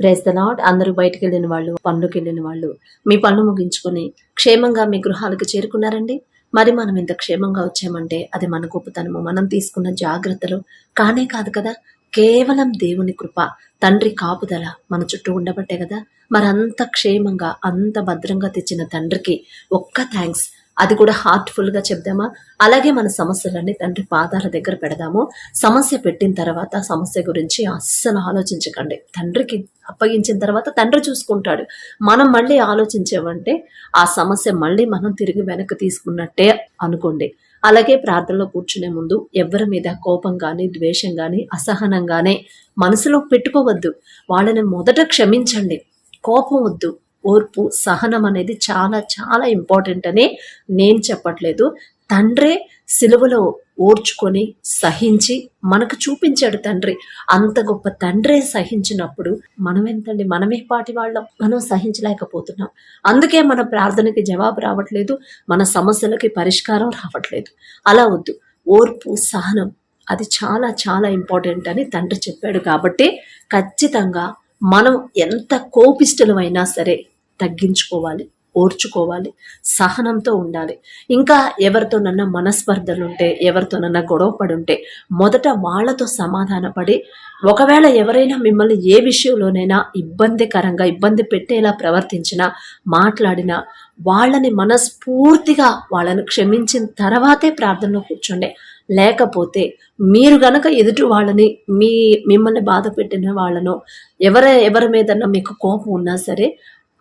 Praise the not అందరూ బయటకు వెళ్ళిన వాళ్ళు పనులకు వెళ్ళిన వాళ్ళు మీ పనులు ముగించుకొని క్షేమంగా మీ గృహాలకు చేరుకున్నారండి. మరి మనం ఇంత క్షేమంగా వచ్చామంటే అది మన గొప్పతనము. మనం తీసుకున్న జాగ్రత్తలు కానే కాదు కదా? కేవలం దేవుని కృప తండ్రి కాపుదల మన చుట్టూ ఉండబట్టే కదా? మరి అంత క్షేమంగా అంత భద్రంగా తెచ్చిన తండ్రికి ఒక్క థ్యాంక్స్ అది కూడా హార్ట్ఫుల్గా చెప్దామా? అలాగే మన సమస్యలన్నీ తండ్రి పాదాల దగ్గర పెడదాము. సమస్య పెట్టిన తర్వాత సమస్య గురించి అస్సలు ఆలోచించకండి. తండ్రికి అప్పగించిన తర్వాత తండ్రి చూసుకుంటాడు. మనం మళ్ళీ ఆలోచించామంటే ఆ సమస్య మళ్ళీ మనం తిరిగి వెనక్కి తీసుకున్నట్టే అనుకోండి. అలాగే ప్రార్థనలో కూర్చునే ముందు ఎవరి మీద కోపం కానీ ద్వేషం కానీ అసహనం కానీ మనసులో పెట్టుకోవద్దు. వాళ్ళని మొదట క్షమించండి. కోపం వద్దు. ఓర్పు సహనం అనేది చాలా చాలా ఇంపార్టెంట్ అని నేను చెప్పట్లేదు. తండ్రే సిలువలో ఓర్చుకొని సహించి మనకు చూపించాడు తండ్రి. అంత గొప్ప తండ్రే సహించినప్పుడు మనం ఎంతండి మనమే పాటి వాళ్ళం. మనం సహించలేకపోతున్నాం. అందుకే మన ప్రార్థనకి జవాబు రావట్లేదు. మన సమస్యలకి పరిష్కారం రావట్లేదు. అలా వద్దు. ఓర్పు సహనం అది చాలా చాలా ఇంపార్టెంట్ అని తండ్రి చెప్పాడు కాబట్టి ఖచ్చితంగా మనం ఎంత కోపిష్టలమైనా సరే తగ్గించుకోవాలి ఓర్చుకోవాలి సహనంతో ఉండాలి. ఇంకా ఎవరితోనన్నా మనస్పర్ధలుంటే ఎవరితోనన్నా గొడవ పడుంటే మొదట వాళ్ళతో సమాధానపడి ఒకవేళ ఎవరైనా మిమ్మల్ని ఏ విషయంలోనైనా ఇబ్బందికరంగా ఇబ్బంది పెట్టేలా ప్రవర్తించినా మాట్లాడినా వాళ్ళని మనస్ఫూర్తిగా వాళ్ళను క్షమించిన తర్వాతే ప్రార్థనలో కూర్చోండి. లేకపోతే మీరు గనక ఎదుటి వాళ్ళని మీ మిమ్మల్ని బాధ పెట్టిన వాళ్ళను ఎవరి ఎవరి మీదన్నా మీకు కోపం ఉన్నా సరే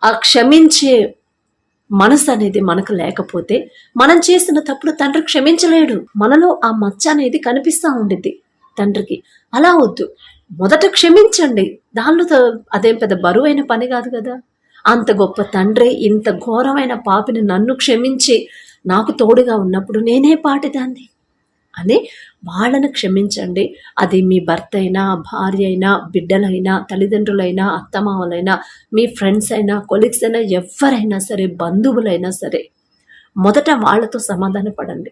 ఆ క్షమించే మనసు అనేది మనకు లేకపోతే మనం చేసిన తప్పుడు తండ్రి క్షమించలేడు. మనలో ఆ మచ్చ అనేది కనిపిస్తూ ఉండిద్ది తండ్రికి. అలా వద్దు. మొదట క్షమించండి. దానిలో అదేం పెద్ద బరువైన పని కాదు కదా. అంత గొప్ప తండ్రి ఇంత ఘోరమైన పాపిని నన్ను క్షమించి నాకు తోడుగా ఉన్నప్పుడు నేనే పాటిదాన్ని. అని వాళ్ళను క్షమించండి. అది మీ భర్త అయినా భార్య అయినా బిడ్డలైనా తల్లిదండ్రులైనా అత్తమామలైనా మీ ఫ్రెండ్స్ అయినా కొలీగ్స్ అయినా ఎవరైనా సరే బంధువులైనా సరే మొదట వాళ్ళతో సమాధాన పడండి.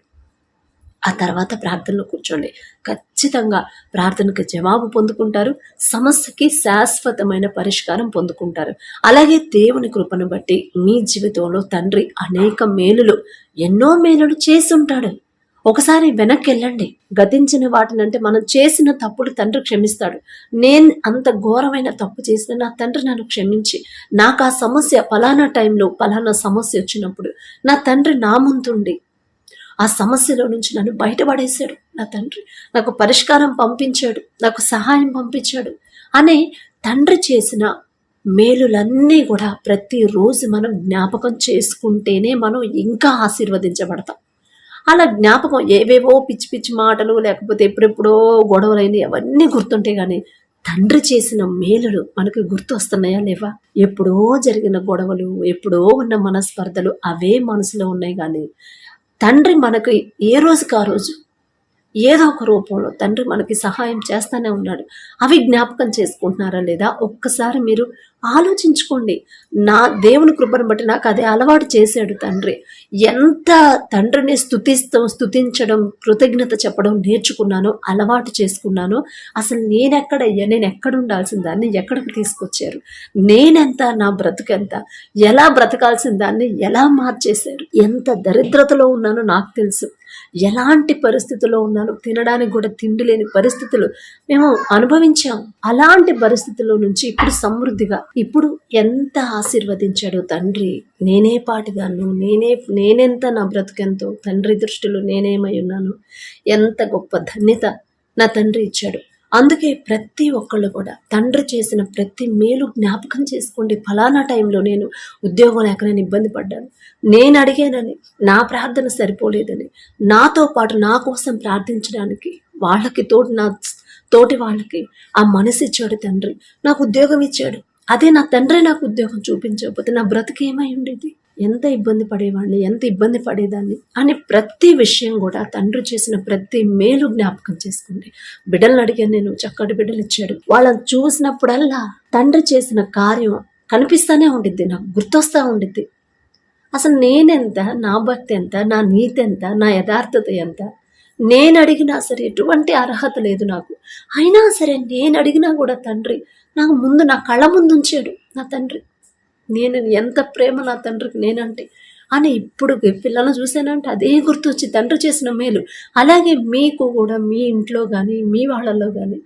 ఆ తర్వాత ప్రార్థనలో కూర్చోండి. ఖచ్చితంగా ప్రార్థనకు జవాబు పొందుకుంటారు. సమస్యకి శాశ్వతమైన పరిష్కారం పొందుకుంటారు. అలాగే దేవుని కృపను బట్టి మీ జీవితంలో తండ్రి అనేక మేలులు ఎన్నో మేలులు చేసి ఉంటాడు. ఒకసారి వెనక్కి వెళ్ళండి గతించిన వాటినంటే మనం చేసిన తప్పులు తండ్రి క్షమిస్తాడు. నేను అంత ఘోరమైన తప్పు చేసిన నా తండ్రి నన్ను క్షమించి నాకు ఆ సమస్య ఫలానా టైంలో ఫలానా సమస్య వచ్చినప్పుడు నా తండ్రి నా ముందుండి ఆ సమస్యలో నుంచి నన్ను బయటపడేశాడు. నా తండ్రి నాకు పరిష్కారం పంపించాడు నాకు సహాయం పంపించాడు అనే తండ్రి చేసిన మేలులన్నీ కూడా ప్రతిరోజు మనం జ్ఞాపకం చేసుకుంటేనే మనం ఇంకా ఆశీర్వదించబడతాం. అలా జ్ఞాపకం ఏవేవో పిచ్చి పిచ్చి మాటలు లేకపోతే ఎప్పుడెప్పుడో గొడవలైనవి అవన్నీ గుర్తుంటే కానీ తండ్రి చేసిన మేలులు మనకి గుర్తు వస్తున్నాయా లేవా? ఎప్పుడో జరిగిన గొడవలు ఎప్పుడో ఉన్న మనస్పర్ధలు అవే మనసులో ఉన్నాయి కానీ తండ్రి మనకు ఏ రోజుకి ఆ రోజు? ఏదో ఒక రూపంలో తండ్రి మనకి సహాయం చేస్తూనే ఉన్నాడు. అవి జ్ఞాపకం చేసుకుంటున్నారా లేదా? ఒక్కసారి మీరు ఆలోచించుకోండి. నా దేవుని కృపను బట్టి నాకు అదే అలవాటు చేశాడు తండ్రి. ఎంత తండ్రిని స్థుతిస్తాం స్థుతించడం కృతజ్ఞత చెప్పడం నేర్చుకున్నాను అలవాటు చేసుకున్నానో అసలు నేనెక్కడ నేను ఎక్కడ ఉండాల్సిన దాన్ని? ఎక్కడికి తీసుకొచ్చారు? నేనెంత? నా బ్రతుకెంత? ఎలా బ్రతకాల్సిన దాన్ని? ఎలా మార్చేశారు? ఎంత దరిద్రతలో ఉన్నానో నాకు తెలుసు. ఎలాంటి పరిస్థితుల్లో ఉన్నాను? తినడానికి కూడా తిండి లేని పరిస్థితులు మేము అనుభవించాం. అలాంటి పరిస్థితుల్లో నుంచి ఇప్పుడు సమృద్ధిగా ఇప్పుడు ఎంత ఆశీర్వదించాడో తండ్రి. నేనే పాటిదాను నేనే నేనెంత నా బ్రతుకెంతో. తండ్రి దృష్టిలో నేనేమై ఉన్నాను. ఎంత గొప్ప ధన్యత నా తండ్రి ఇచ్చాడు. అందుకే ప్రతి ఒక్కళ్ళు కూడా తండ్రి చేసిన ప్రతి మేలు జ్ఞాపకం చేసుకోండి. ఫలానా టైంలో నేను ఉద్యోగం లేక నేను ఇబ్బంది పడ్డాను. నేను అడిగానని నా ప్రార్థన సరిపోలేదని నాతో పాటు నా కోసం ప్రార్థించడానికి వాళ్ళకి తోటి నా తోటి వాళ్ళకి ఆ మనసు ఇచ్చాడు తండ్రి. నాకు ఉద్యోగం ఇచ్చాడు. అదే నా తండ్రి నాకు ఉద్యోగం చూపించకపోతే నా బ్రతికి ఏమై ఉండేది? ఎంత ఇబ్బంది పడేవాడిని? ఎంత ఇబ్బంది పడేదాన్ని? అని ప్రతి విషయం కూడా తండ్రి చేసిన ప్రతి మేలు జ్ఞాపకం చేసుకోండి బిడ్డలను అడిగాను నేను చక్కటి బిడ్డలు ఇచ్చాడు. వాళ్ళని చూసినప్పుడల్లా తండ్రి చేసిన కార్యం కనిపిస్తూనే ఉండిద్ది నాకు గుర్తొస్తా ఉండిద్ది. అసలు నేనెంత నా భక్తి ఎంత నా నీతి ఎంత నా యథార్థత ఎంత? నేను అడిగినా సరే ఎటువంటి అర్హత లేదు నాకు. అయినా సరే నేను అడిగినా కూడా తండ్రి నాకు ముందు నా కళ్ళ ముందు ఉంచాడు నా తండ్రి. నేను ఎంత ప్రేమ నా తండ్రికి నేనంటే అని ఇప్పుడు పిల్లలను చూసానంటే అదే గుర్తొచ్చి తండ్రి చేసిన మేలు. అలాగే మీకు కూడా మీ ఇంట్లో కానీ మీ వాళ్ళలో కానీ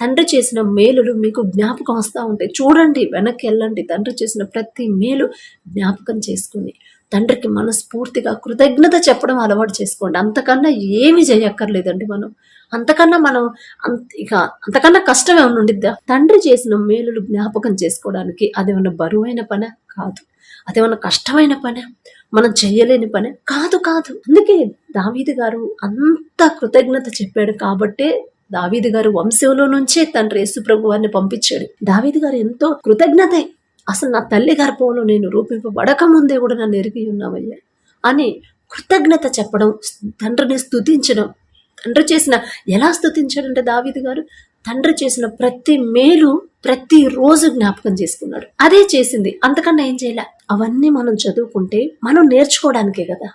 తండ్రి చేసిన మేలులు మీకు జ్ఞాపకం వస్తూ ఉంటాయి. చూడండి వెనక్కి వెళ్ళండి. తండ్రి చేసిన ప్రతి మేలు జ్ఞాపకం చేసుకుని. తండ్రికి మనస్ఫూర్తిగా కృతజ్ఞత చెప్పడం అలవాటు చేసుకోండి. అంతకన్నా ఏమి చేయక్కర్లేదండి మనం. అంతకన్నా మనం అంత ఇక అంతకన్నా కష్టం ఏమైనా ఉండిద్దా? తండ్రి చేసిన మేలులు జ్ఞాపకం చేసుకోవడానికి అదేమన్నా బరువైన పనే? కాదు. అదేమన్నా కష్టమైన పనే? మనం చేయలేని పనే? కాదు కాదు. అందుకే దావీది గారు అంత కృతజ్ఞత చెప్పాడు కాబట్టే దావీది గారు వంశంలో నుంచే తండ్రి యేసు ప్రభు వారిని పంపించాడు. దావీది గారు ఎంతో కృతజ్ఞతే అసలు నా తల్లి గర్భంలో నేను రూపింపబడక ముందే కూడా నన్ను ఎరిగి ఉన్నావయ్యా అని కృతజ్ఞత చెప్పడం తండ్రిని స్తుతించడం తండ్రి చేసిన ఎలా స్థుతించాడంటే దావిది గారు తండ్రి చేసిన ప్రతి మేలు ప్రతి రోజు జ్ఞాపకం చేసుకున్నాడు. అదే చేసింది. అంతకన్నా ఏం చేయలే? అవన్నీ మనం చదువుకుంటే మనం నేర్చుకోవడానికే కదా.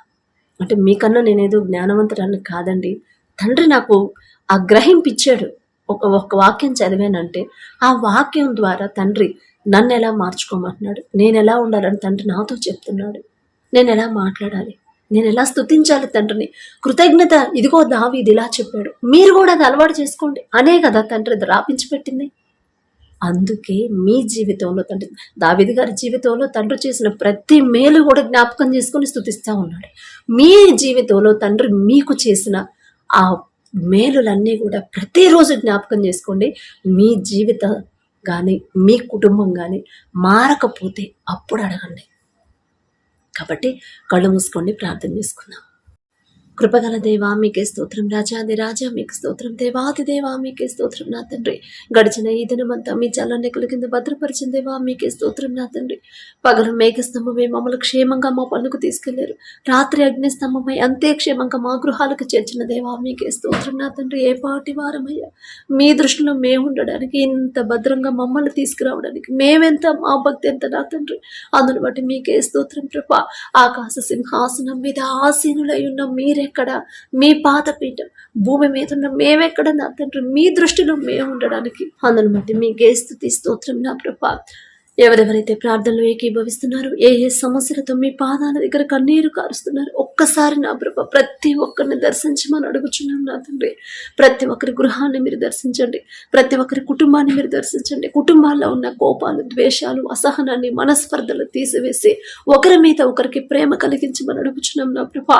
అంటే మీకన్నా నేనేదో జ్ఞానవంతురాన్ని కాదండి. తండ్రి నాకు ఆ గ్రహింపిచ్చాడు ఒక ఒక వాక్యం చదివానంటే ఆ వాక్యం ద్వారా తండ్రి నన్ను ఎలా మార్చుకోమంటున్నాడు? నేను ఎలా ఉండాలని తండ్రి నాతో చెప్తున్నాడు. నేను ఎలా మాట్లాడాలి? నేను ఎలా స్తుతించాలి తండ్రిని? కృతజ్ఞత ఇదిగో దావి ఇది ఇలా చెప్పాడు. మీరు కూడా అది అలవాటు చేసుకోండి. అనే కదా తండ్రి రాపించి పెట్టింది అందుకే మీ జీవితంలో తండ్రి దావిది గారి జీవితంలో తండ్రి చేసిన ప్రతి మేలు కూడా జ్ఞాపకం చేసుకొని స్తుతిస్తూ ఉన్నాడు. మీ జీవితంలో తండ్రి మీకు చేసిన ఆ మేలులన్నీ కూడా ప్రతిరోజు జ్ఞాపకం చేసుకోండి. మీ జీవిత కానీ మీ కుటుంబం కానీ మారకపోతే అప్పుడు అడగండి. కాబట్టి కళ్ళు మూసుకోండి ప్రార్థన చేసుకుందాం. కృపగల దేవా మీకే స్తోత్రం. రాజాది రాజా మీకు స్తోత్రం. దేవాది దేవా మీకే స్తోత్రం నా తండ్రి. గడిచిన ఈ దినమంతా మీ చల్లనెక్కల కింద భద్రపరిచిన దేవా మీకే స్తోత్రం నా తండ్రి. పగలు మేఘస్తంభమై మమ్మల్ని క్షేమంగా మా పనులకు తీసుకెళ్ళారు. రాత్రి అగ్నిస్తంభమై అంతే క్షేమంగా మా గృహాలకు చేర్చిన దేవా మీకే స్తోత్రం నా తండ్రి. ఏ పాటి వారమయ్యా మీ దృష్టిలో మేము ఉండడానికి ఇంత భద్రంగా మమ్మల్ని తీసుకురావడానికి మేమెంత మా భక్తి ఎంత నా తండ్రి. అందును బట్టి మీకే స్తోత్రం కృప. ఆకాశ సింహాసనం మీద ఆసీనులై ఉన్న ఇక్కడ మీ పాదపీఠం భూమి మీద ఉన్న మేమెక్కడ నా తండ్రి? మీ దృష్టిలో మేము ఉండడానికి అందును బట్టి మీకే స్థుతి స్తోత్రం నా ప్రభా. ఎవరెవరైతే ప్రార్థనలు ఏకీభవిస్తున్నారు ఏ ఏ సమస్యలతో మీ పాదాల దగ్గర కన్నీరు కారుస్తున్నారు ఒక్కసారి నా ప్రభ ప్రతి ఒక్కరిని దర్శించమని అడుగుచున్నాం నా తండ్రి. ప్రతి ఒక్కరి గృహాన్ని మీరు దర్శించండి. ప్రతి ఒక్కరి కుటుంబాన్ని మీరు దర్శించండి. కుటుంబాల్లో ఉన్న కోపాలు ద్వేషాలు అసహనాన్ని మనస్పర్ధలు తీసివేసి ఒకరి మీద ఒకరికి ప్రేమ కలిగించమని అడుగుచున్నాం నా ప్రభ.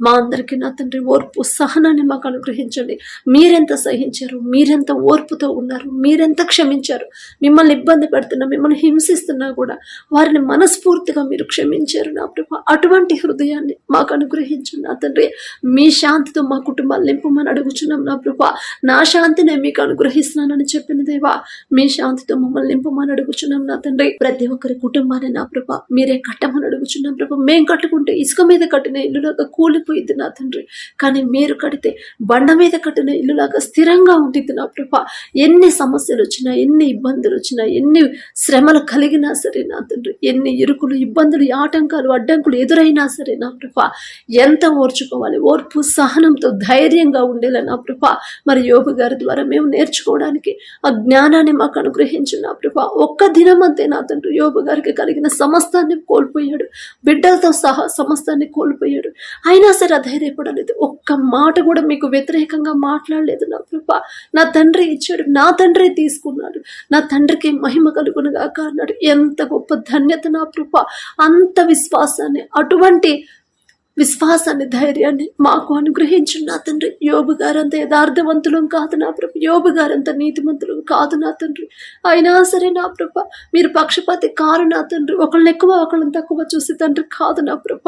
మా అందరికీ నా తండ్రి ఓర్పు సహనాన్ని మాకు అనుగ్రహించండి. మీరెంత సహించారు మీరెంత ఓర్పుతో ఉన్నారు మీరెంత క్షమించారు మిమ్మల్ని ఇబ్బంది పెడుతున్నా మిమ్మల్ని హింసిస్తున్నా కూడా వారిని మనస్ఫూర్తిగా మీరు క్షమించారు నా ప్రభు. అటువంటి హృదయాన్ని మాకు అనుగ్రహించండి నా తండ్రి. మీ శాంతితో మా కుటుంబాలు నింపమని అడుగుచున్నాం నా ప్రభు. నా శాంతిని మీకు అనుగ్రహిస్తున్నానని చెప్పిన దేవా మీ శాంతితో మమ్మల్ని నింపమని అడుగుచున్నాం నా తండ్రి. ప్రతి ఒక్కరి కుటుంబాన్ని నా ప్రభా మీరే కట్టమని అడుగుచున్నాం ప్రభా. మేం కట్టుకుంటే ఇసుక మీద కట్టిన ఇల్లులాగా కూలిపోయింది నా తండ్రి. కానీ మీరు కడితే బండ మీద కట్టిన ఇల్లులాగా స్థిరంగా ఉంటుంది నా ప్రభ. ఎన్ని సమస్యలు వచ్చినా ఎన్ని ఇబ్బందులు వచ్చినా ఎన్ని శ్రమలు కలిగినా సరే నా తండ్రి ఎన్ని ఇరుకులు ఇబ్బందులు ఆటంకాలు అడ్డంకులు ఎదురైనా సరే నా ప్రభ. ఎంత ఓర్చుకోవాలి? ఓర్పు సహనంతో ధైర్యంగా ఉండేలా నా ప్రభ. మరి యోగు గారి ద్వారా మేము నేర్చుకోవడానికి ఆ జ్ఞానాన్ని మాకు అనుగ్రహించు నా ప్రభ. ఒక్క దినమంతే నా తండ్రి యోగు గారికి కలిగిన సమస్తాన్ని కోల్పోయాడు. బిడ్డలతో సహా సమస్తాన్ని కోల్పోయాడు. అయినా ఒక్కసారి అధైర్యపడలేదు. ఒక్క మాట కూడా మీకు వ్యతిరేకంగా మాట్లాడలేదు నా ప్రభా. నా తండ్రి ఇచ్చాడు నా తండ్రి తీసుకున్నాడు నా తండ్రికి మహిమ కలుగునుగాక అన్నాడు. ఎంత గొప్ప ధన్యత నా కృప అంత విశ్వాసాన్ని అటువంటి విశ్వాసాన్ని ధైర్యాన్ని మాకు అనుగ్రహించిన నా తండ్రి యోబు గారంత యథార్థవంతులం కాదు నా ప్రభు. యోబు గారంత నీతిమంతులం కాదు నా తండ్రి. అయినా సరే నా ప్రభ మీరు పక్షపాతి కారు నా తండ్రి. ఒకళ్ళని ఎక్కువ ఒకళ్ళని తక్కువ చూసి తండ్రి కాదు నా ప్రభ.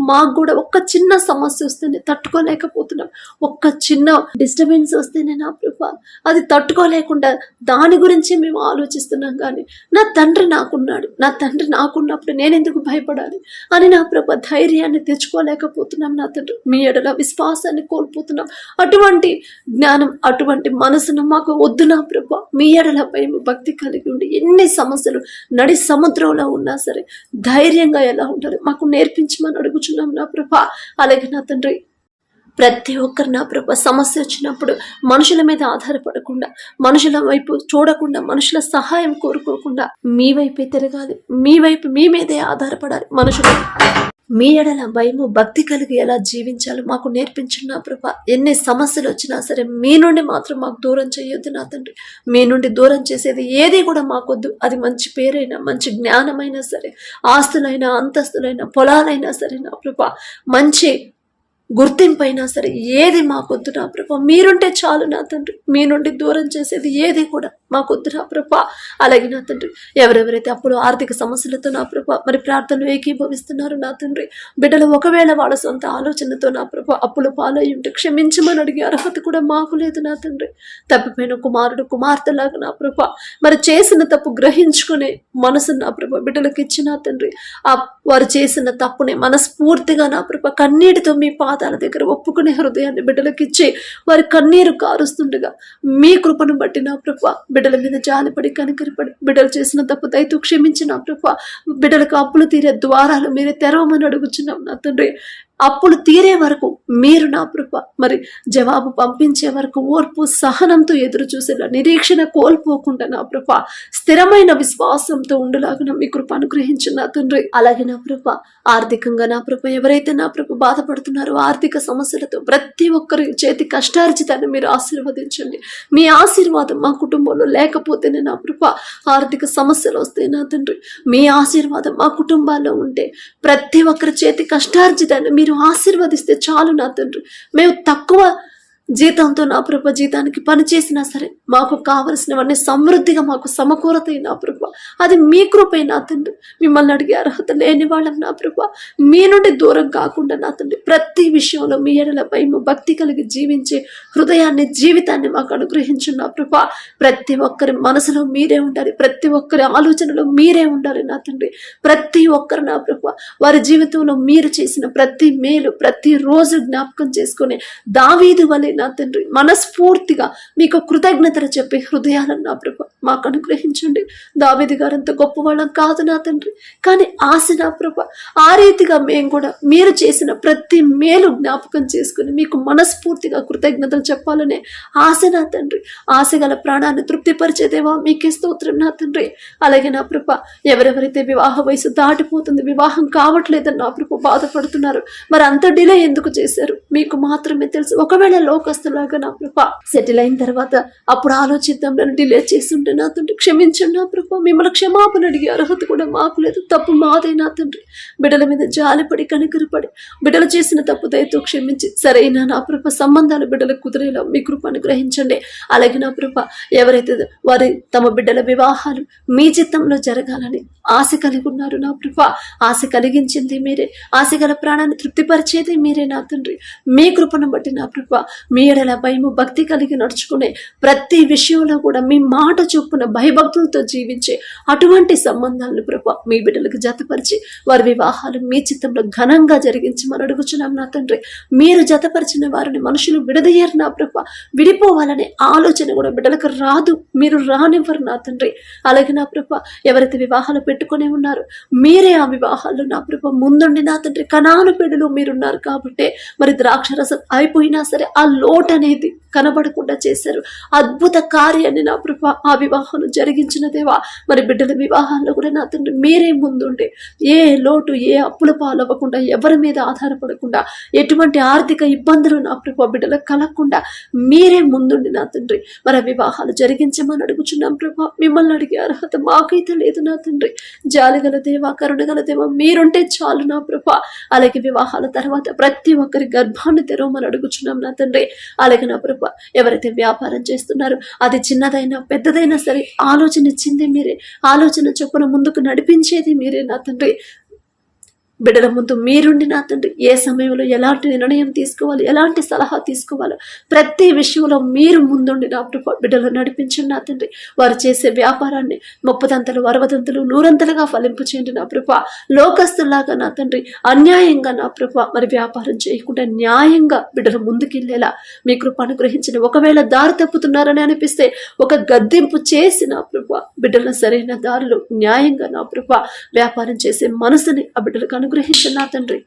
మాకు కూడా ఒక్క చిన్న సమస్య వస్తేనే తట్టుకోలేకపోతున్నాం. ఒక్క చిన్న డిస్టర్బెన్స్ వస్తేనే నా ప్రభ. అది తట్టుకోలేకుండా దాని గురించి మేము ఆలోచిస్తున్నాం కానీ నా తండ్రి నాకున్నాడు. నా తండ్రి నాకున్నప్పుడు నేను ఎందుకు భయపడాలి? అని నా ప్రభ ధైర్యాన్ని తెచ్చుకోలేకపోతున్నాం నా తండ్రి. మీ ఎడల విశ్వాసాన్ని కోల్పోతున్నాం. అటువంటి జ్ఞానం అటువంటి మనసును మాకు వద్దు నా ప్రభ. మీ ఎడల భక్తి కలిగి ఉండి ఎన్ని సమస్యలు నడి సముద్రంలో ఉన్నా సరే ధైర్యంగా ఎలా ఉండాలి? మాకు నేర్పించమని అడుగుచున్నాం నా ప్రభ. అలాగే నా తండ్రి ప్రతి ఒక్కరు నా ప్రభ సమస్య వచ్చినప్పుడు మనుషుల మీద ఆధారపడకుండా మనుషుల వైపు చూడకుండా మనుషుల సహాయం కోరుకోకుండా మీ వైపే తిరగాలి. మీ వైపు మీ మీదే ఆధారపడాలి. మనుషులు మీ ఎడల భయము భక్తి కలిగి ఎలా జీవించాలో మాకు నేర్పించిన నా ఎన్ని సమస్యలు వచ్చినా సరే మీ నుండి మాత్రం మాకు దూరం చేయొద్దు నా తండ్రి. మీ నుండి దూరం చేసేది ఏది కూడా మాకొద్దు. అది మంచి పేరైనా మంచి జ్ఞానమైనా సరే ఆస్తులైనా అంతస్తులైనా పొలాలైనా సరే నా ప్రభా. మంచి గుర్తింపు అయినా సరే ఏది మాకొద్దు నా ప్రభ? మీరుంటే చాలు నా తండ్రి. మీ నుండి దూరం చేసేది ఏది కూడా మాకొద్దు నా ప్రభ? అలాగే నా తండ్రి ఎవరెవరైతే అప్పుడు ఆర్థిక సమస్యలతో నా ప్రభ మరి ప్రార్థనలు ఏకీభవిస్తున్నారు నా తండ్రి బిడ్డలు ఒకవేళ వాళ్ళ సొంత ఆలోచనతో నా ప్రభ అప్పులు పాలై ఉంటే క్షమించమని అడిగే అర్హత కూడా మాకు లేదు నా తండ్రి. తప్పిపోయిన కుమారుడు కుమార్తెలాగా నా ప్రభ మరి చేసిన తప్పు గ్రహించుకునే మనసు నా ప్రభ బిడ్డలకు ఇచ్చిన తండ్రి ఆ వారు చేసిన తప్పుని మనస్ఫూర్తిగా నా ప్రభ కన్నీటితో మీ పాదాల దగ్గర ఒప్పుకునే హృదయాన్ని బిడ్డలకు ఇచ్చి వారి కన్నీరు కారుస్తుండగా మీ కృపను బట్టి నా ప్రభ బిడ్డల మీద జాలిపడి కనికరిపడి బిడ్డలు చేసిన తప్పు దయతో క్షమించిన నా ప్రభ బిడ్డలకు అప్పులు తీరే ద్వారాలు మీరే తెరవమని అడుగుచున్నాం నా తండ్రి. అప్పులు తీరే వరకు మీరు నా కృప మరి జవాబు పంపించే వరకు ఓర్పు సహనంతో ఎదురు చూసేలా నిరీక్షణ కోల్పోకుండా నా కృప స్థిరమైన విశ్వాసంతో ఉండలాగా మీ కృప అనుగ్రహించిన నా తండ్రి. అలాగే నా కృప ఆర్థికంగా నా కృప ఎవరైతే నా కృప బాధపడుతున్నారో ఆర్థిక సమస్యలతో ప్రతి ఒక్కరి చేతి కష్టార్జితాన్ని మీరు ఆశీర్వదించండి. మీ ఆశీర్వాదం మా కుటుంబంలో లేకపోతేనే నా కృప ఆర్థిక సమస్యలు వస్తాయి నా తండ్రి. మీ ఆశీర్వాదం మా కుటుంబాల్లో ఉంటే ప్రతి ఒక్కరి చేతి కష్టార్జితాన్ని మీరు ఆశీర్వదిస్తే చాలు నా తండ్రి. మేము తక్కువ జీతంతో నా ప్రభ జీతానికి పని చేసినా సరే మాకు కావలసినవన్నీ సమృద్ధిగా మాకు సమకూరతాయి నా ప్రభ. అది మీ కృపై నా తండ్రి. మిమ్మల్ని అడిగే అర్హత లేని వాళ్ళం నా ప్రభ. మీ నుండి దూరం కాకుండా నా తండ్రి ప్రతి విషయంలో మీ ఎడల భక్తి కలిగి జీవించే హృదయాన్ని జీవితాన్ని మాకు అనుగ్రహించు నా ప్రభ. ప్రతి ఒక్కరి మనసులో మీరే ఉండాలి. ప్రతి ఒక్కరి ఆలోచనలో మీరే ఉండాలి నా తండ్రి. ప్రతి ఒక్కరు నా ప్రభ. వారి జీవితంలో మీరు చేసిన ప్రతి మేలు ప్రతి రోజు జ్ఞాపకం చేసుకుని దావీదు వలె నా తండ్రి మనస్ఫూర్తిగా మీకు కృతజ్ఞతలు చెప్పే హృదయాలను నా ప్రభ మాకు అనుగ్రహించండి. దావేది గారు అంత గొప్ప వాళ్ళం కాదు నా తండ్రి. కానీ ఆశ నా ప్రభ ఆ రీతిగా మేము కూడా మీరు చేసిన ప్రతి మేలు జ్ఞాపకం చేసుకుని మీకు మనస్ఫూర్తిగా కృతజ్ఞతలు చెప్పాలనే ఆశ నా తండ్రి. ఆశ గల ప్రాణాన్ని తృప్తిపరిచేదేవా మీకే స్తోత్రం నా తండ్రి. అలాగే నా ప్రభ ఎవరెవరైతే వివాహ వయసు దాటిపోతుంది వివాహం కావట్లేదని నా ప్రభ బాధపడుతున్నారు మరి అంత డిలే ఎందుకు చేశారు? మీకు మాత్రమే తెలుసు. ఒకవేళ లోకస్తులాగా నా ప్రభ. సెటిల్ అయిన తర్వాత అప్పుడు ఆలోచిద్దాం నన్ను డిలే చేస్తుంటే నా తండ్రి క్షమించండి నా ప్రభ. మిమ్మల్ని క్షమాపణ అడిగే అర్హత కూడా మాకు లేదు. తప్పు మాదే నా తండ్రి. బిడ్డల మీద జాలిపడి కనికరపడి బిడ్డలు చేసిన తప్పు దయతో క్షమించి సరైన నా ప్రభ సంబంధాలు బిడ్డలకు కుదిరేలా మీ కృప అనుగ్రహించండి. అలాగే నా ప్రభ ఎవరైతే వారి తమ బిడ్డల వివాహాలు మీ చిత్తంలో జరగాలని ఆశ కలిగి ఉన్నారు నా ప్రభ ఆశ కలిగించింది మీరే. ఆశ గల ప్రాణాన్ని తృప్తిపరిచేది మీరే నా తండ్రి. మీ కృపను బట్టి నా ప్రభ మీ ఎడల భయము భక్తి కలిగి నడుచుకునే ప్రతి విషయంలో కూడా మీ మాట చొప్పున భయభక్తులతో జీవించే అటువంటి సంబంధాలను ప్రభు మీ బిడ్డలకు జతపరిచి వారి వివాహాలు మీ చిత్తంలో ఘనంగా జరిగించమని అడుగుచున్నాం నా తండ్రి. మీరు జతపరిచిన వారిని మనుషులు విడదయ్యారు నా ప్రభు. విడిపోవాలనే ఆలోచన కూడా బిడ్డలకు రాదు. మీరు రానివ్వరు నా తండ్రి. అలాగే నా ప్రభు ఎవరైతే వివాహాలు పెట్టుకునే ఉన్నారు మీరే ఆ వివాహాల్లో నా ప్రభు ముందుండి నా తండ్రి. కణాను పెడులు మీరున్నారు కాబట్టి మరి ద్రాక్షరసం అయిపోయినా సరే ఆ లోటు అనేది కనబడకుండా చేశారు. అద్భుత కార్యాన్ని నా ప్రభ ఆ వివాహం జరిగించిన దేవా మరి బిడ్డల వివాహాల్లో కూడా నా తండ్రి మీరే ముందుండే ఏ లోటు ఏ అప్పుల పాలవ్వకుండా ఎవరి మీద ఆధారపడకుండా ఎటువంటి ఆర్థిక ఇబ్బందులు నా ప్రభ బిడ్డలకు కలగకుండా మీరే ముందుండి నా తండ్రి. మరి వివాహాలు జరిగించమని అడుగుచున్నాం ప్రభా మిమ్మల్ని అడిగే అర్హత మాకైతే లేదు నా తండ్రి. జాలిగల దేవా కరుణగల దేవా మీరుంటే చాలు నా ప్రభా. అలాగే వివాహాల తర్వాత ప్రతి ఒక్కరి గర్భాన్ని తెరవమని అడుగుచున్నాం నా తండ్రి. అలాగే నా ప్రభా ఎవరైతే వ్యాపారం చేస్తున్నారో అది చిన్నదైనా పెద్దదైనా సరే ఆలోచన ఇచ్చింది మీరే. ఆలోచన చొప్పున ముందుకు నడిపించేది మీరే నా తండ్రి. బిడ్డల ముందు మీరుండి నా తండ్రి. ఏ సమయంలో ఎలాంటి నిర్ణయం తీసుకోవాలి? ఎలాంటి సలహా తీసుకోవాలో? ప్రతి విషయంలో మీరు ముందుండి నా ప్రభు బిడ్డలు నడిపించండి నా తండ్రి. వారు చేసే వ్యాపారాన్ని ముప్పదంతలు అరవదంతలు నూరంతలుగా ఫలింపు చేయండి నా ప్రభ. లోకస్తులాగా నా తండ్రి. అన్యాయంగా నా ప్రభ. మరి వ్యాపారం చేయకుండా న్యాయంగా బిడ్డలు ముందుకెళ్ళేలా మీ కృప అనుగ్రహించిన ఒకవేళ దారి తప్పుతున్నారని అనిపిస్తే ఒక గద్దెంపు చేసి నా ప్రభ బిడ్డల సరైన దారిలో న్యాయంగా నా ప్రభ వ్యాపారం చేసే మనసుని ఆ బిడ్డలకు అనుగ్రహించిన నా తండ్రి.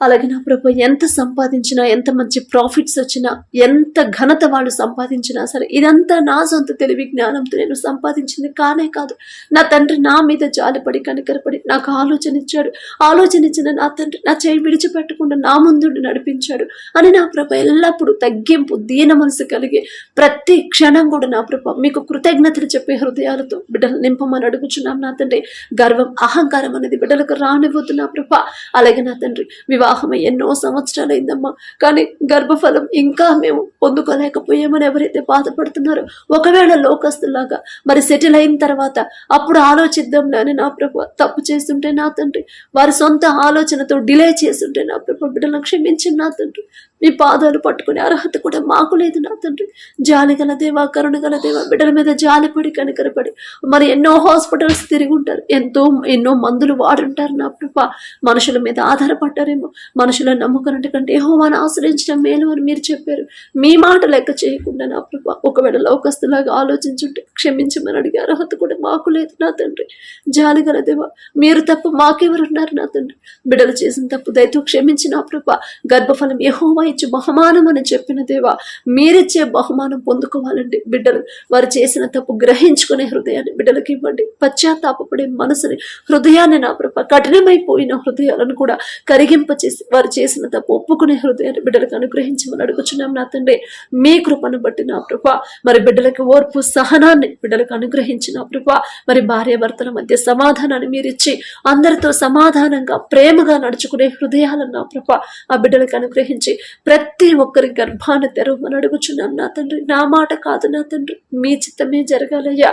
అలాగే నా ప్రభు ఎంత సంపాదించినా ఎంత మంచి ప్రాఫిట్స్ వచ్చినా ఎంత ఘనత వాళ్ళు సంపాదించినా సరే ఇదంతా నా సొంత తెలివి జ్ఞానంతో నేను సంపాదించింది కానే కాదు. నా తండ్రి నా మీద జాలిపడి కనికరపడి నాకు ఆలోచన ఇచ్చాడు. ఆలోచన ఇచ్చిన నా తండ్రి నా చేయి విడిచిపెట్టకుండా నా ముందు నడిపించాడు అని నా ప్రభ ఎల్లప్పుడూ తగ్గింపు దీన మనసు కలిగి ప్రతి క్షణం కూడా నా ప్రభ మీకు కృతజ్ఞతలు చెప్పే హృదయాలతో బిడ్డలు నింపమని అడుగుచున్నాం నా తండ్రి. గర్వం అహంకారం అనేది బిడ్డలకు రానివ్వద్దు నా ప్రభ. అలాగే నా తండ్రి వివాహమై ఎన్నో సంవత్సరాలు అయిందమ్మా కానీ గర్భఫలం ఇంకా మేము పొందుకోలేకపోయామని ఎవరైతే బాధపడుతున్నారో ఒకవేళ లోకస్తులాగా మరి సెటిల్ అయిన తర్వాత అప్పుడు ఆలోచిద్దాంలే అని నా ప్రభు. తప్పు చేస్తుంటే నా తండ్రి వారి సొంత ఆలోచనతో డిలే చేస్తుంటే నా ప్రభు. బిడ్డలను క్షమించిన నా తండ్రి. మీ పాదాలు పట్టుకునే అర్హత కూడా మాకు లేదు నా తండ్రి. జాలి గల దేవా కరుణ గల దేవా బిడ్డల మీద జాలిపడి కనికరపడి మరి ఎన్నో హాస్పిటల్స్ తిరిగి ఉంటారు. ఎంతో ఎన్నో మందులు వాడుంటారు నా ప్రభ. మనుషుల మీద ఆధారపడ్డారేమో. మనుషుల నమ్ముకున్నట్టు కంటే యెహోవాను ఆశ్రయించడం మేలు అని మీరు చెప్పారు. మీ మాట లెక్క చేయకుండా నా ప్రభ ఒకవేళ లోకస్తులాగా ఆలోచించుంటే క్షమించమని అడిగే అర్హత కూడా మాకు లేదు నా తండ్రి. జాలి గల దేవా మీరు తప్ప మాకెవరున్నారు నా తండ్రి. బిడ్డలు చేసిన తప్పు దయతో క్షమించి నా ప్రభ. గర్భఫలం యెహోవా ఇచ్చే బహుమానం అని చెప్పిన దేవా మీరిచ్చే బహుమానం పొందుకోవాలండి. బిడ్డలు వారు చేసిన తప్పు గ్రహించుకునే హృదయాన్ని బిడ్డలకు ఇవ్వండి. పశ్చాత్తాపడే మనసుని హృదయాన్ని నా ప్రభ కఠినమైపోయిన హృదయాలను కూడా కరిగింపచేసి వారు చేసిన తప్పు ఒప్పుకునే హృదయాన్ని బిడ్డలకు అనుగ్రహించమని అడుగుచున్నాం నా తండ్రి. మీ కృపను బట్టి నా ప్రభ మరి బిడ్డలకు ఓర్పు సహనాన్ని బిడ్డలకు అనుగ్రహించి నా ప్రభ మరి భార్య భర్తల మధ్య సమాధానాన్ని మీరిచ్చి అందరితో సమాధానంగా ప్రేమగా నడుచుకునే హృదయాలను నా ప్రభ ఆ బిడ్డలకు అనుగ్రహించి ప్రతి ఒక్కరి గర్భాన్ని తెరవమని అడుగుచున్నాను నా తండ్రి. నా మాట కాదు నా తండ్రి. మీ చిత్తమే జరగాలయ్యా.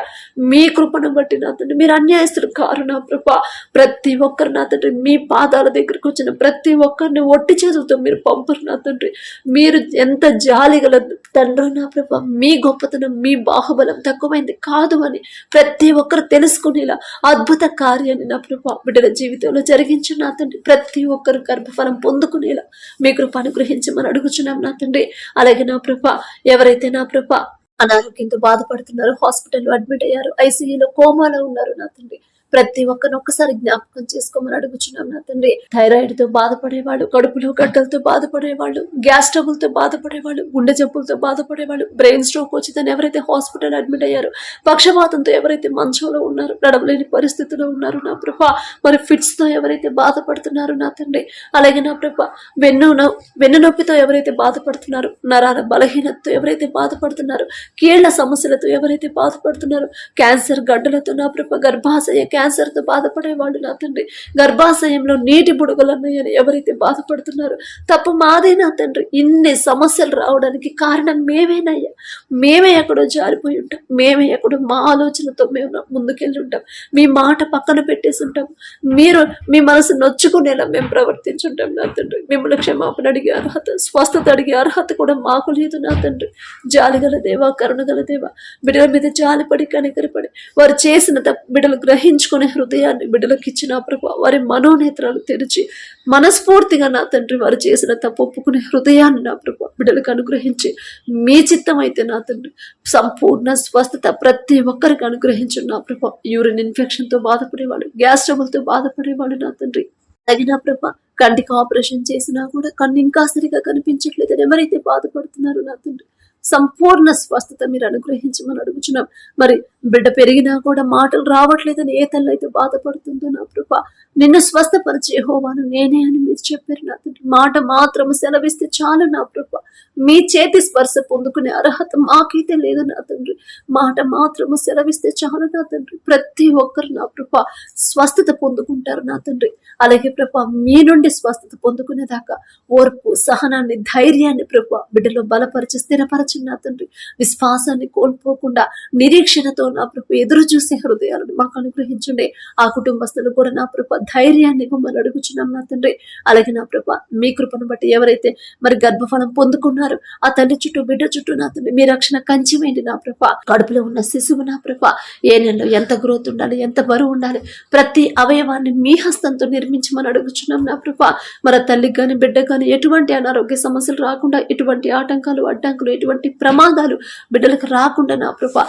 మీ కృపను బట్టి నా తండ్రి. మీరు అన్యాయస్తులు కారు నా ప్రభ. ప్రతి ఒక్కరు నా తండ్రి. మీ పాదాల దగ్గరకు వచ్చిన ప్రతి ఒక్కరిని ఒట్టి చేతులతో మీరు పంపరు నా తండ్రి. మీరు ఎంత జాలి గల తండ్రి నా ప్రభ. మీ గొప్పతనం మీ బాహుబలం తక్కువైంది కాదు అని ప్రతి ఒక్కరు తెలుసుకునేలా అద్భుత కార్యాన్ని నా ప్రభ బిడ్డల జీవితంలో జరిగించు నా తండ్రి. ప్రతి ఒక్కరు గర్భఫలం పొందుకునేలా మీ కృప అనుగ్రహించమని అడుగుచున్నాం నా తండ్రి. అలాగే నా ప్రభ ఎవరైతే నా ప్రభ అనారోగ్యంతో బాధపడుతున్నారు హాస్పిటల్లో అడ్మిట్ అయ్యారు ఐసీయూలో కోమాలో ఉన్నారు నా తండ్రి. ప్రతి ఒక్కరిని ఒక్కసారి జ్ఞాపకం చేసుకోమని అడుగుచున్నాం నా తండ్రి. థైరాయిడ్తో బాధపడేవాళ్ళు కడుపులో గడ్డలతో బాధపడేవాళ్ళు గ్యాస్ ట్రబుల్తో బాధపడేవాళ్ళు గుండె జబ్బులతో బాధపడేవాళ్ళు బ్రెయిన్ స్ట్రోక్ వచ్చిందని ఎవరైతే హాస్పిటల్ అడ్మిట్ అయ్యారు పక్షపాతంతో ఎవరైతే మంచంలో ఉన్నారో నడవలేని పరిస్థితిలో ఉన్నారు నా ప్రభ మరి ఫిట్స్తో ఎవరైతే బాధపడుతున్నారో నా తండ్రి అలాగే నా ప్రభ వెన్ను వెన్ను నొప్పితో ఎవరైతే బాధపడుతున్నారో నరాల బలహీనతతో ఎవరైతే బాధపడుతున్నారో కీళ్ళ సమస్యలతో ఎవరైతే బాధపడుతున్నారో క్యాన్సర్ గడ్డలతో నా ప్రభ గర్భాశయ క్యాన్సర్తో బాధపడే వాళ్ళు నా తండ్రి. గర్భాశయంలో నీటి బుడగలన్నాయని ఎవరైతే బాధపడుతున్నారో తప్పు మాదే నా తండ్రి. ఇన్ని సమస్యలు రావడానికి కారణం మేమేనయ్యా. మేమే ఎక్కడో జారిపోయి ఉంటాం. మేమే ఎక్కడో మా ఆలోచనతో మేము ముందుకెళ్ళి ఉంటాం. మీ మాట పక్కన పెట్టేసి ఉంటాం. మీరు మీ మనసు నొచ్చుకునేలా మేము ప్రవర్తించుంటాం నా తండ్రి. మిమ్మల్ని క్షమాపణ అడిగే అర్హత స్వస్థత అడిగే అర్హత కూడా మాకు లేదు నా తండ్రి. జాలిగల దేవా కరుణగల దేవా బిడ్డల మీద జాలిపడి కనికరపడి వారు చేసిన తప్పు బిడ్డలు గ్రహించుకునే హృదయాన్ని బిడ్డలకు ఇచ్చిన ప్రభు వారి మనోనేత్రాలు తెరిచి మనస్ఫూర్తిగా నా తండ్రి వారు చేసిన తప్పు ఒప్పుకునే హృదయాన్ని నా ప్రభు బిడ్డలకు అనుగ్రహించి మీ చిత్తం అయితే నా తండ్రి. సంపూర్ణ స్వస్థత ప్రతి ఒక్కరికి అనుగ్రహించు నా ప్రభు. యూరిన్ ఇన్ఫెక్షన్తో బాధపడేవాడు గ్యాస్ ట్రబుల్తో బాధపడేవాడు నా తండ్రి. తగిన ప్రభ కంటికి ఆపరేషన్ చేసినా కూడా కన్ను ఇంకా సరిగా కనిపించట్లేదు. ఎవరైతే బాధపడుతున్నారో నా తండ్రి. సంపూర్ణ స్వస్థత మీరు అనుగ్రహించమని అడుగుచున్నాం. మరి బిడ్డ పెరిగినా కూడా మాటలు రావట్లేదని ఏ తల్లి అయితే బాధపడుతుందో నా కృప నిన్ను స్వస్థపరిచే హోవాను నేనే అని మీరు చెప్పారు నా తండ్రి. మాట మాత్రం సెలవిస్తే చాలు నా ప్రభు. మీ చేతి స్పర్శ పొందుకునే అర్హత మాకైతే లేదు నా తండ్రి. మాట మాత్రము సెలవిస్తే చాలు నా తండ్రి. ప్రతి ఒక్కరు నా ప్రభ స్వస్థత పొందుకుంటారు నా తండ్రి. అలాగే ప్రభ మీ నుండి స్వస్థత పొందుకునేదాకా ఓర్పు సహనాన్ని ధైర్యాన్ని ప్రభ బిడ్డలో బలపరిచి స్థిరపరచండి నా తండ్రి. విశ్వాసాన్ని కోల్పోకుండా నిరీక్షణతో నా ప్రభు ఎదురు చూసే హృదయాలను మాకు అనుగ్రహించండి. ఆ కుటుంబస్తులు కూడా నా ప్రభ ధైర్యాన్ని ఇవ్వమని అడుగుచున్నాం నా తండ్రి. అలాగే నా ప్రభ మీ కృపను బట్టి ఎవరైతే మరి గర్భఫలం పొందుకున్నారో ఆ తల్లి చుట్టూ బిడ్డ చుట్టూ నా తండ్రి మీ రక్షణ కంచివేయండి నా ప్రభ. కడుపులో ఉన్న శిశువు నా ప్రభ ఏ నెలలో ఎంత గ్రోత్ ఉండాలి ఎంత బరువు ఉండాలి ప్రతి అవయవాన్ని మీ హస్తంతో నిర్మించమని అడుగుచున్నాం నా ప్రభ. మరి తల్లికి కానీ బిడ్డకు కానీ ఎటువంటి అనారోగ్య సమస్యలు రాకుండా ఎటువంటి ఆటంకాలు అడ్డంకులు ఎటువంటి ప్రమాదాలు బిడ్డలకు రాకుండా నా ప్రభ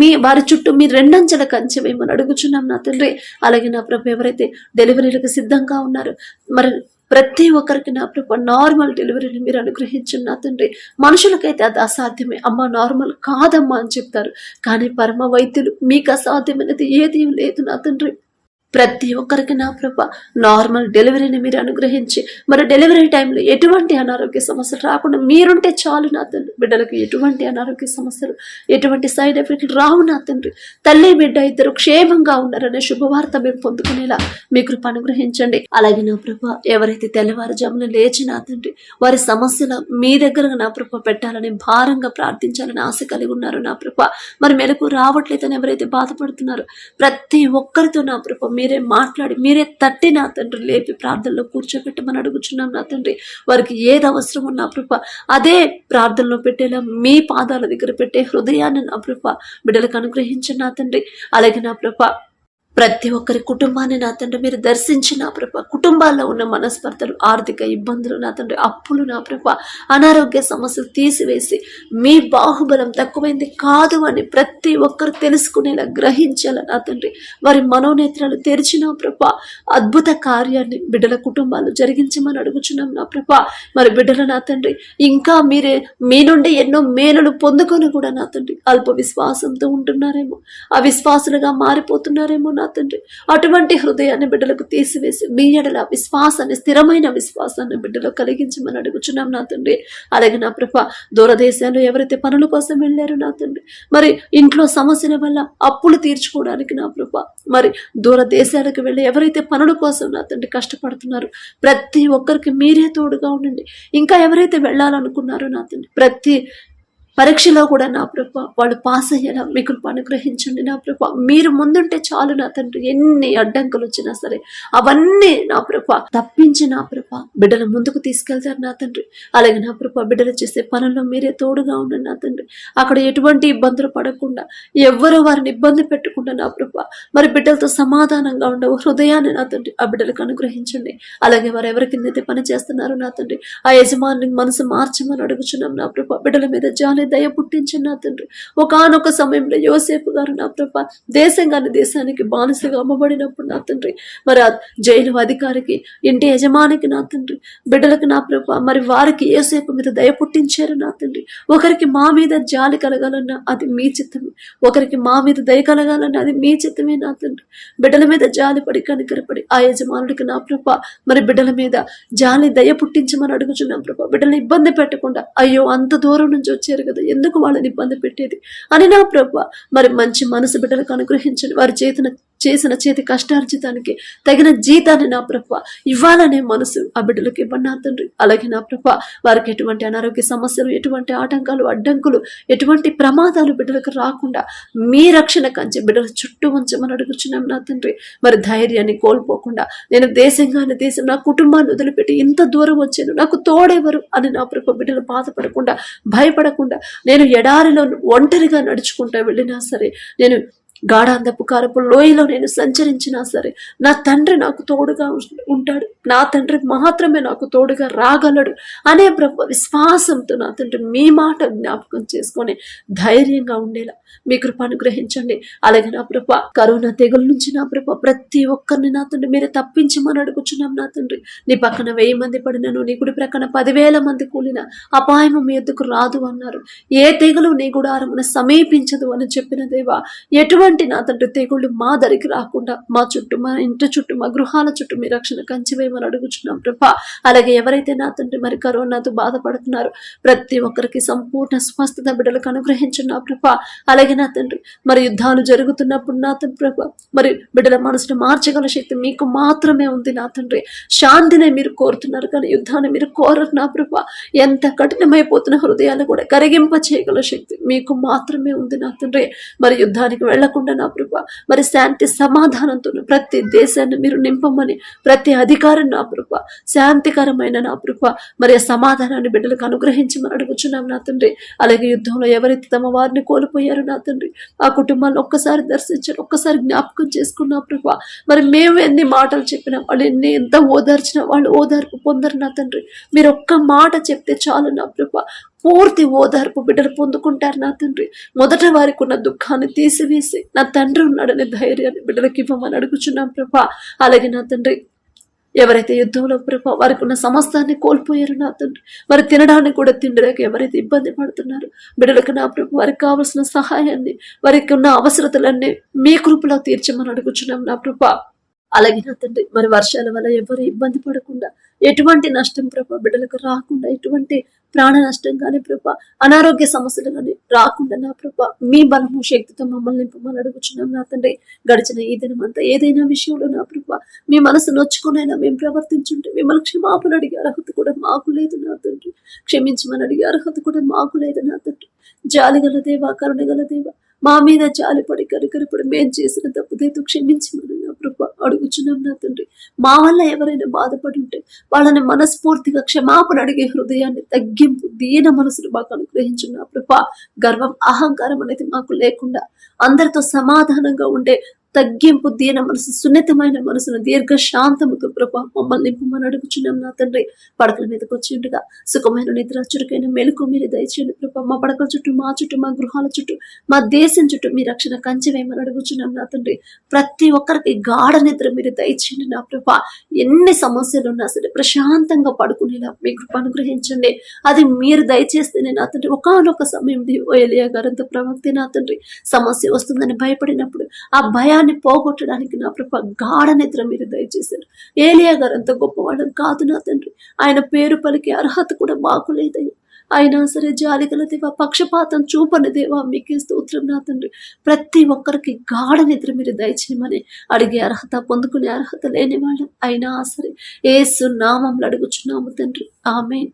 మీ వారి చుట్టూ మీ రెండంచెల కంచెమేమని అడుగుచున్నాం నా తండ్రి. అలాగే నా ప్రభ ఎవరైతే డెలివరీలకు సిద్ధంగా ఉన్నారు. మరి ప్రతి ఒక్కరికి నా ప్రభు నార్మల్ డెలివరీని మీరు అనుగ్రహించిన నా తండ్రి మనుషులకైతే అది అసాధ్యమే. అమ్మ నార్మల్ కాదమ్మా అని చెప్తారు. కానీ పరమ వైద్యులు మీకు అసాధ్యమైనది ఏది లేదు నా తండ్రి. ప్రతి ఒక్కరికి నా ప్రభ నార్మల్ డెలివరీని మీరు అనుగ్రహించి మరి డెలివరీ టైంలో ఎటువంటి అనారోగ్య సమస్యలు రాకుండా మీరుంటే చాలు నా తండ్రి. బిడ్డలకు ఎటువంటి అనారోగ్య సమస్యలు ఎటువంటి సైడ్ ఎఫెక్ట్లు రావు నా తండ్రి. తల్లి బిడ్డ ఇద్దరు క్షేమంగా ఉన్నారనే శుభవార్త మేము పొందుకునేలా మీ కృప అనుగ్రహించండి. అలాగే నా ప్రభ ఎవరైతే తెల్లవారుజామున లేచి నా తండ్రి వారి సమస్యల మీ దగ్గర నా ప్రభ పెట్టాలని భారంగా ప్రార్థించాలని ఆశ కలిగి ఉన్నారు నా ప్రభ. మరి మెలకు రావట్లేదని ఎవరైతే బాధపడుతున్నారో ప్రతి ఒక్కరితో నా ప్రభ మీరే మాట్లాడి మీరే తట్టి నా తండ్రి లేపి ప్రార్థనలో కూర్చోబెట్టమని అడుగుచున్నాం నా తండ్రి. వారికి ఏది అవసరమో నా ప్రభ అదే ప్రార్థనలో పెట్టేలా మీ పాదాల దగ్గర పెట్టే హృదయాన్ని నా ప్రభ బిడ్డలకు అనుగ్రహించిన నా తండ్రి. అలాగే నా ప్రభ ప్రతి ఒక్కరి కుటుంబాన్ని నా తండ్రి మీరు దర్శించి నా ప్రభ. కుటుంబాల్లో ఉన్న మనస్పర్ధలు ఆర్థిక ఇబ్బందులు నా తండ్రి అప్పులు నా ప్రభ. అనారోగ్య సమస్యలు తీసివేసి మీ బాహుబలం తక్కువైంది కాదు అని ప్రతి ఒక్కరు తెలుసుకునేలా గ్రహించేలా నా తండ్రి. వారి మనోనేత్రాలు తెరిచిన ప్రభ. అద్భుత కార్యాన్ని బిడ్డల కుటుంబాలు జరిగించమని అడుగుచున్నాం నా ప్రభ. మరి బిడ్డల నా తండ్రి ఇంకా మీరే మీ నుండి ఎన్నో మేలులు పొందుకొని కూడా నా తండ్రి అల్ప విశ్వాసంతో ఉంటున్నారేమో అవిశ్వాసులుగా మారిపోతున్నారేమో నా తండ్రి. అటువంటి హృదయాన్ని బిడ్డలకు తీసివేసి మీ ఎడల విశ్వాసాన్ని స్థిరమైన విశ్వాసాన్ని బిడ్డలో కలిగించమని అడుగుచున్నాం నా తండ్రి. అలాగే నా ప్రభ దూరదేశాలు ఎవరైతే పనుల కోసం వెళ్ళారో నా తండ్రి. మరి ఇంట్లో సమస్యల వల్ల అప్పులు తీర్చుకోవడానికి నా ప్రభ మరి దూరదేశాలకు వెళ్ళి ఎవరైతే పనుల కోసం నా తండ్రి కష్టపడుతున్నారు ప్రతి ఒక్కరికి మీరే తోడుగా ఉండండి. ఇంకా ఎవరైతే వెళ్ళాలనుకున్నారో నా తండ్రి ప్రతి పరీక్షలో కూడా నా ప్రభ వాళ్ళు పాస్ అయ్యేలా మీ కృప అనుగ్రహించండి నా ప్రభ. మీరు ముందుంటే చాలు నా తండ్రి. ఎన్ని అడ్డంకులు వచ్చినా సరే అవన్నీ నా ప్రభ తప్పించి నా ప్రభ బిడ్డలు ముందుకు తీసుకెళ్తారు నా తండ్రి. అలాగే నా ప్రభ బిడ్డలు చేసే పనుల్లో మీరే తోడుగా ఉండండి నా తండ్రి. అక్కడ ఎటువంటి ఇబ్బందులు పడకుండా ఎవ్వరు వారిని ఇబ్బంది పెట్టకుండా నా ప్రభ మరి బిడ్డలతో సమాధానంగా ఉండవు హృదయాన్ని నా తండ్రి ఆ బిడ్డలకు అనుగ్రహించండి. అలాగే వారు ఎవరి కిందైతే పని చేస్తున్నారో నా తండ్రి ఆ యజమాని మనసు మార్చమని అడుగుచున్నాం నా ప్రభ. బిడ్డల మీద జాలి దయ పుట్టించండి నా తండ్రి. ఒకనొక సమయంలో యోసేపు గారు నా ప్రభ దేశంగాని దేశానికి బానిసగా అమ్మబడినప్పుడు నా తండ్రి. మరి జైలు అధికారికి ఇంటి యజమానికి నా తండ్రి. బిడ్డలకు నా ప్రభ మరి వారికి యోసేపు మీద దయ పుట్టించారు నా తండ్రి. ఒకరికి మా మీద జాలి కలగాలన్నా అది మీ చిత్తమే. ఒకరికి మా మీద దయ కలగాలన్నా అది మీ చిత్తమే నా తండ్రి. బిడ్డల మీద జాలి పడి కనికరపడి ఆ యజమానుడికి నా ప్రభ మరి బిడ్డల మీద జాలి దయ పుట్టించమని అడుగుచున్నాం ప్రభ. బిడ్డలను ఇబ్బంది పెట్టకుండా అయ్యో అంత దూరం నుంచి వచ్చారు కదా ఎందుకు వాళ్ళని ఇబ్బంది పెట్టేది? అని నా ప్రభ మరి మంచి మనసు బిడ్డలకు అనుగ్రహించండి. వారి చేతిన చేసిన చేతి కష్టార్జితానికి తగిన జీతాన్ని నా ప్రభ. ఇవ్వాలనే మనసు ఆ బిడ్డలకు ఇవ్వండి నా తండ్రి. అలాగే నా ప్రభ వారికి ఎటువంటి అనారోగ్య సమస్యలు ఎటువంటి ఆటంకాలు అడ్డంకులు ఎటువంటి ప్రమాదాలు బిడ్డలకు రాకుండా మీ రక్షణ కంచె బిడ్డల చుట్టూ ఉంచమని అడుగుచున్నాం నా తండ్రి. మరి ధైర్యాన్ని కోల్పోకుండా నేను దేశంగానే దేశం నా కుటుంబాన్ని వదిలిపెట్టి ఇంత దూరం వచ్చాను నాకు తోడెవరు అని నా ప్రభ బిడ్డలు బాధపడకుండా భయపడకుండా నేను ఎడారిలో ఒంటరిగా నడుచుకుంటా వెళ్ళినా సరే నేను గాఢాంధపు కారపు లోయలో నేను సంచరించినా సరే నా తండ్రి నాకు తోడుగా ఉంటాడు. నా తండ్రి మాత్రమే నాకు తోడుగా రాగలడు అనే ప్రభు విశ్వాసంతో నా తండ్రి మీ మాట జ్ఞాపకం చేసుకొని ధైర్యంగా ఉండేలా మీ కృప అనుగ్రహించండి. అలాగే నా ప్రభ కరోనా తెగుల నుంచి నా ప్రభ ప్రతి ఒక్కరిని నా తండ్రి మీరే తప్పించమని అడుగుచున్నాం నా తండ్రి. నీ పక్కన వెయ్యి మంది పడినను నీ గుడి ప్రక్కన పదివేల మంది కూలిన అపాయము మీ ఎద్దుకు రాదు అన్నారు. ఏ తెగులు నీ గుడారమున సమీపించదు అని చెప్పిన దేవా ఎటువంటి నా తండ్రి తెగుళ్ళు మా దరికి రాకుండా మా చుట్టూ మా ఇంటి చుట్టూ మా గృహాల చుట్టూ మీ రక్షణ కంచివేయమని అడుగుచున్నాం ప్రభా. అలాగే ఎవరైతే నా తండ్రి మరి కరోనాతో బాధపడుతున్నారో ప్రతి ఒక్కరికి సంపూర్ణ స్వస్థత బిడ్డలకు అనుగ్రహించున్నా ప్రభా. అలాగే నా తండ్రి మరి యుద్ధాలు జరుగుతున్నప్పుడు నా తండ్రి ప్రభా మరి బిడ్డల మనసును మార్చగల శక్తి మీకు మాత్రమే ఉంది నా తండ్రి. శాంతిని మీరు కోరుతున్నారు కానీ యుద్ధాన్ని మీరు కోరరు నా ప్రభా. ఎంత కఠినమైపోతున్న హృదయాలు కూడా కరిగింప చేయగల శక్తి మీకు మాత్రమే ఉంది నా తండ్రి. మరి యుద్ధానికి వెళ్ళకుండా నా ప్రభ? మరి శాంతి సమాధానంతో ప్రతి దేశాన్ని మీరు నింపమని ప్రతి అధికారం నా ప్రభ శాంతికరమైన నా ప్రభ మరి సమాధానాన్ని బిడ్డలకు అనుగ్రహించమని అడుగుచున్నాం నా తండ్రి. అలాగే యుద్ధంలో ఎవరైతే తమ వారిని కోల్పోయారో నా తండ్రి ఆ కుటుంబాన్ని ఒక్కసారి దర్శించారు ఒక్కసారి జ్ఞాపకం చేసుకున్నా ప్రభా. మరి మేము ఎన్ని మాటలు చెప్పినా వాళ్ళు ఎన్ని ఎంత ఓదార్చినా వాళ్ళు ఓదార్పు పొందరు నా తండ్రి. మీరు ఒక్క మాట చెప్తే చాలు నా ప్రభా. పూర్తి ఓదార్పు బిడ్డలు పొందుకుంటారు నా తండ్రి. మొదట వారికి ఉన్న దుఃఖాన్ని తీసివేసి నా తండ్రి ఉన్నాడనే ధైర్యాన్ని బిడ్డలకి ఇవ్వమని అడుగుచున్నాం ప్రభా. అలాగే నా తండ్రి ఎవరైతే యుద్ధంలో ప్రభా వారికి ఉన్న సమస్తాన్ని కోల్పోయారు నా తండ్రి వారి తినడానికి కూడా తిండిలేక ఎవరైతే ఇబ్బంది పడుతున్నారు బిడ్డలకు నా ప్రభు వారికి కావలసిన సహాయాన్ని వారికి ఉన్న అవసరతలన్నీ మీ కృపలో తీర్చమని అడుగుచున్నాం నా ప్రభా. అలాగే నా తండ్రి మరి వర్షాల వల్ల ఎవరు ఇబ్బంది పడకుండా ఎటువంటి నష్టం ప్రభా బిడ్డలకు రాకుండా ఎటువంటి ప్రాణ నష్టం కానీ ప్రభ అనారోగ్య సమస్యలు కానీ రాకుండా నా ప్రభ మీ బలము శక్తితో మమ్మల్ని నింపమని అడుగుచున్నాం నా తండ్రి. గడిచిన ఈ దినం అంతా ఏదైనా విషయంలో నా ప్రభ మీ మనసు నొచ్చుకునైనా మేము ప్రవర్తించుంటే మిమ్మల్ని క్షమాపణ అడిగే అర్హత కూడా మాకు లేదు నా తండ్రి. క్షమించమని అడిగే అర్హత కూడా మాకు లేదు నా తండ్రి. జాలిగల దేవా కరుణగల దేవా మా మీద జాలిపడి కరికరపడి మేము చేసిన తప్పుదైతే క్షమించమని నా ప్రభా అడుగుచున్నాం నా తండ్రి. మా వల్ల ఎవరైనా బాధపడి ఉంటే వాళ్ళని మనస్ఫూర్తిగా క్షమాపణ అడిగే హృదయాన్ని తగ్గింపు దీన మనసును మాకు అనుగ్రహించున్న ప్రభా. గర్వం అహంకారం అనేది మాకు లేకుండా అందరితో సమాధానంగా ఉండే తగ్గింపు దీన మనసు సున్నితమైన మనసును దీర్ఘ శాంతముతో ప్రభా మమ్మల్ని నింపమని అడుగుచున్నాం నా తండ్రి. పడకల మీదకి వచ్చి ఉండగా సుఖమైన నిద్ర చురుకైన మెలకు మీరు దయచేయండి ప్రభా. మా పడకల చుట్టూ మా చుట్టూ మా గృహాల చుట్టూ మా దేశం చుట్టూ మీ రక్షణ కంచె వేయమని అడుగుచున్నాం నా తండ్రి. ప్రతి ఒక్కరికి గాఢ నిద్ర మీరు దయచేయండి నా ప్రభా. ఎన్ని సమస్యలు ఉన్నా సరే ప్రశాంతంగా పడుకునేలా మీ కృప అనుగ్రహించండి. అది మీరు దయచేస్తేనే నా తండ్రి. ఒకనొక సమయం ఏలియా గారంత ప్రవక్తే నా తండ్రి. సమస్య వస్తుందని భయపడినప్పుడు ఆ భయాన్ని పోగొట్టడానికి నా ప్రభ గాఢ నిద్ర మీరు దయచేశారు. ఏలియా గారు అంత గొప్పవాడు కాదు నా తండ్రి. ఆయన పేరు పలికే అర్హత కూడా మాకు లేదయ్యా. అయినా సరే జాలిగల దేవా పక్షపాతం చూపని దేవా మీకే స్తోత్రం నా తండ్రి. ప్రతి ఒక్కరికి గాఢ నిద్ర మీరు దయచేయమని అడిగే అర్హత పొందుకునే అర్హత లేని వాళ్ళం. అయినా సరే ఏసు నామంలో అడుగుచున్నాము తండ్రి. ఆమె